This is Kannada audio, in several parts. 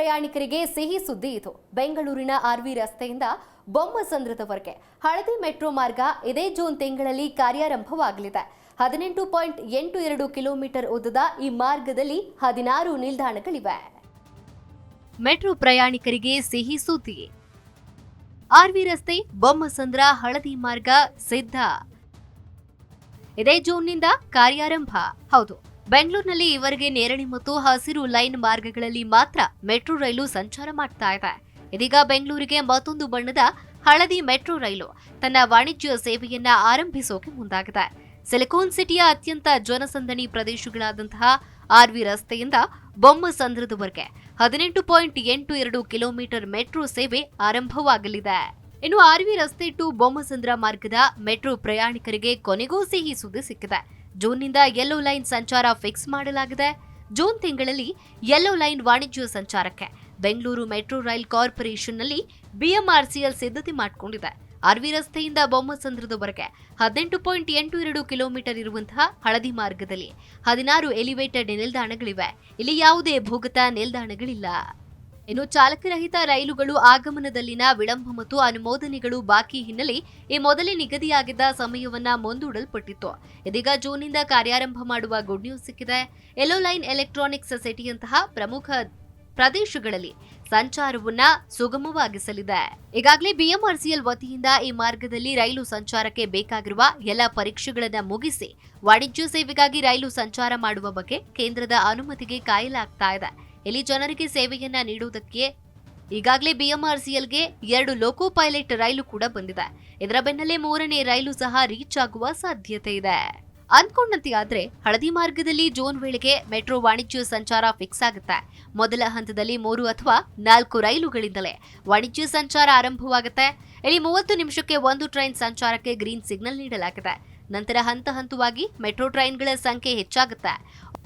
ಪ್ರಯಾಣಿಕರಿಗೆ ಸಿಹಿ ಸುದ್ದಿ ಇದು. ಬೆಂಗಳೂರಿನ ಆರ್ವಿ ರಸ್ತೆಯಿಂದ ಬೊಮ್ಮಸಂದ್ರದವರೆಗೆ. ಹಳದಿ ಮೆಟ್ರೋ ಮಾರ್ಗ ಇದೇ ಜೂನ್ ತಿಂಗಳಲ್ಲಿ ಕಾರ್ಯಾರಂಭವಾಗಲಿದೆ. ಹದಿನೆಂಟು ಪಾಯಿಂಟ್ ಎಂಟು ಎರಡು ಕಿಲೋಮೀಟರ್ ಉದ್ದದ ಈ ಮಾರ್ಗದಲ್ಲಿ ಹದಿನಾರು ನಿಲ್ದಾಣಗಳಿವೆ. ಮೆಟ್ರೋ ಪ್ರಯಾಣಿಕರಿಗೆ ಸಿಹಿ ಸುದ್ದಿ. ಆರ್ವಿ ರಸ್ತೆ, ಬೊಮ್ಮಸಂದ್ರ, ಹಳದಿ ಮಾರ್ಗ ಸಿದ್ಧ. ಇದೇ ಜೂನ್ನಿಂದ ಕಾರ್ಯಾರಂಭ. ಹೌದು. ಬೆಂಗಳೂರಿನಲ್ಲಿ ಈವರೆಗೆ ನೇರಳೆ ಮತ್ತು ಹಸಿರು ಲೈನ್ ಮಾರ್ಗಗಳಲ್ಲಿ ಮಾತ್ರ ಮೆಟ್ರೋ ರೈಲು ಸಂಚಾರ ಮಾಡ್ತಾ ಇದೆ. ಇದೀಗ ಬೆಂಗಳೂರಿಗೆ ಮತ್ತೊಂದು ಬಣ್ಣದ ಹಳದಿ ಮೆಟ್ರೋ ರೈಲು ತನ್ನ ವಾಣಿಜ್ಯ ಸೇವೆಯನ್ನ ಆರಂಭಿಸೋಕೆ ಮುಂದಾಗಿದೆ. ಸಿಲಿಕಾನ್ ಸಿಟಿಯ ಅತ್ಯಂತ ಜನಸಂದಣಿ ಪ್ರದೇಶಗಳಾದಂತಹ ಆರ್ವಿ ರಸ್ತೆಯಿಂದ ಬೊಮ್ಮಸಂದ್ರದವರೆಗೆ ಹದಿನೆಂಟು ಪಾಯಿಂಟ್ ಎಂಟು ಎರಡು ಕಿಲೋಮೀಟರ್ ಮೆಟ್ರೋ ಸೇವೆ ಆರಂಭವಾಗಲಿದೆ. ಇನ್ನು ಆರ್ವಿ ರಸ್ತೆ ಟು ಬೊಮ್ಮಸಂದ್ರ ಮಾರ್ಗದ ಮೆಟ್ರೋ ಪ್ರಯಾಣಿಕರಿಗೆ ಕೊನೆಗೂ ಸಿಹಿ ಸುದ್ದಿ ಸಿಕ್ಕಿದೆ. ಜೂನ್ನಿಂದ ಯೆಲ್ಲೋ ಲೈನ್ ಸಂಚಾರ ಫಿಕ್ಸ್ ಮಾಡಲಾಗಿದೆ. ಜೂನ್ ತಿಂಗಳಲ್ಲಿ ಯೆಲ್ಲೋ ಲೈನ್ ವಾಣಿಜ್ಯ ಸಂಚಾರಕ್ಕೆ ಬೆಂಗಳೂರು ಮೆಟ್ರೋ ರೈಲ್ ಕಾರ್ಪೊರೇಷನ್ನಲ್ಲಿ ಬಿಎಂಆರ್ಸಿಎಲ್ ಸಿದ್ಧತೆ ಮಾಡಿಕೊಂಡಿದೆ. ಆರ್ವಿ ರಸ್ತೆಯಿಂದ ಬೊಮ್ಮಸಂದ್ರದವರೆಗೆ ಹದಿನೆಂಟು ಪಾಯಿಂಟ್ ಎಂಟು ಎರಡು ಕಿಲೋಮೀಟರ್ ಇರುವಂತಹ ಹಳದಿ ಮಾರ್ಗದಲ್ಲಿ ಹದಿನಾರು ಎಲಿವೇಟೆಡ್ ನಿಲ್ದಾಣಗಳಿವೆ. ಇಲ್ಲಿ ಯಾವುದೇ ಭೂಗತ ನಿಲ್ದಾಣಗಳಿಲ್ಲ. ಇನ್ನು ಚಾಲಕರಹಿತ ರೈಲುಗಳು ಆಗಮನದಲ್ಲಿನ ವಿಳಂಬ ಮತ್ತು ಅನುಮೋದನೆಗಳು ಬಾಕಿ ಹಿನ್ನೆಲೆ ಈ ಮೊದಲೇ ನಿಗದಿಯಾಗಿದ್ದ ಸಮಯವನ್ನ ಮುಂದೂಡಲ್ಪಟ್ಟಿತ್ತು. ಇದೀಗ ಜೂನ್ನಿಂದ ಕಾರ್ಯಾರಂಭ ಮಾಡುವ ಗುಡ್ ನ್ಯೂಸ್ ಸಿಕ್ಕಿದೆ. ಎಲ್ಲೋ ಲೈನ್ ಎಲೆಕ್ಟ್ರಾನಿಕ್ ಸೊಸೈಟಿಯಂತಹ ಪ್ರಮುಖ ಪ್ರದೇಶಗಳಲ್ಲಿ ಸಂಚಾರವನ್ನ ಸುಗಮವಾಗಿಸಲಿದೆ. ಈಗಾಗಲೇ ಬಿಎಂಆರ್ಸಿಎಲ್ ವತಿಯಿಂದ ಈ ಮಾರ್ಗದಲ್ಲಿ ರೈಲು ಸಂಚಾರಕ್ಕೆ ಬೇಕಾಗಿರುವ ಎಲ್ಲ ಪರೀಕ್ಷೆಗಳನ್ನು ಮುಗಿಸಿ ವಾಣಿಜ್ಯ ಸೇವೆಗಾಗಿ ರೈಲು ಸಂಚಾರ ಮಾಡುವ ಬಗ್ಗೆ ಕೇಂದ್ರದ ಅನುಮತಿಗೆ ಕಾಯಲಾಗ್ತಾ ಇದೆ. ಇಲ್ಲಿ ಜನರಿಗೆ ಸೇವೆಯನ್ನ ನೀಡುವುದಕ್ಕೆ ಈಗಾಗಲೇ ಬಿಎಂಆರ್ಸಿಎಲ್ಗೆ ಎರಡು ಲೋಕೋ ಪೈಲಟ್ ರೈಲು ಕೂಡ ಬಂದಿದೆ. ಇದರ ಬೆನ್ನಲ್ಲೇ ಮೂರನೇ ರೈಲು ಸಹ ರೀಚ್ ಆಗುವ ಸಾಧ್ಯತೆ ಇದೆ. ಅಂದ್ಕೊಂಡಂತೆ ಆದ್ರೆ ಹಳದಿ ಮಾರ್ಗದಲ್ಲಿ ಜೂನ್ ವೇಳೆಗೆ ಮೆಟ್ರೋ ವಾಣಿಜ್ಯ ಸಂಚಾರ ಫಿಕ್ಸ್ ಆಗುತ್ತೆ. ಮೊದಲ ಹಂತದಲ್ಲಿ ಮೂರು ಅಥವಾ ನಾಲ್ಕು ರೈಲುಗಳಿಂದಲೇ ವಾಣಿಜ್ಯ ಸಂಚಾರ ಆರಂಭವಾಗುತ್ತೆ. ಇಲ್ಲಿ ಮೂವತ್ತು ನಿಮಿಷಕ್ಕೆ ಒಂದು ಟ್ರೈನ್ ಸಂಚಾರಕ್ಕೆ ಗ್ರೀನ್ ಸಿಗ್ನಲ್ ನೀಡಲಾಗಿದೆ. ನಂತರ ಹಂತ ಹಂತವಾಗಿ ಮೆಟ್ರೋ ಟ್ರೈನ್ಗಳ ಸಂಖ್ಯೆ ಹೆಚ್ಚಾಗುತ್ತೆ.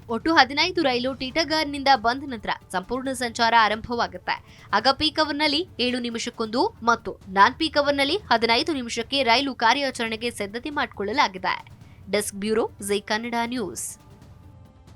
ಒಟ್ಟು ಹದಿನೈದು ರೈಲು ಟಿಟಗರ್ನಿಂದ ಬಂದ ನಂತರ ಸಂಪೂರ್ಣ ಸಂಚಾರ ಆರಂಭವಾಗುತ್ತೆ. ಆಗ ಪೀಕ್ ಅವರ್ನಲ್ಲಿ ಏಳು ನಿಮಿಷಕ್ಕೊಂದು ಮತ್ತು ನಾನ್ ಪೀಕ್ ಅವರ್ನಲ್ಲಿ ಹದಿನೈದು ನಿಮಿಷಕ್ಕೆ ರೈಲು ಕಾರ್ಯಾಚರಣೆಗೆ ಸಿದ್ಧತೆ ಮಾಡಿಕೊಳ್ಳಲಾಗಿದೆ. Desk bureau Jai Kannada news.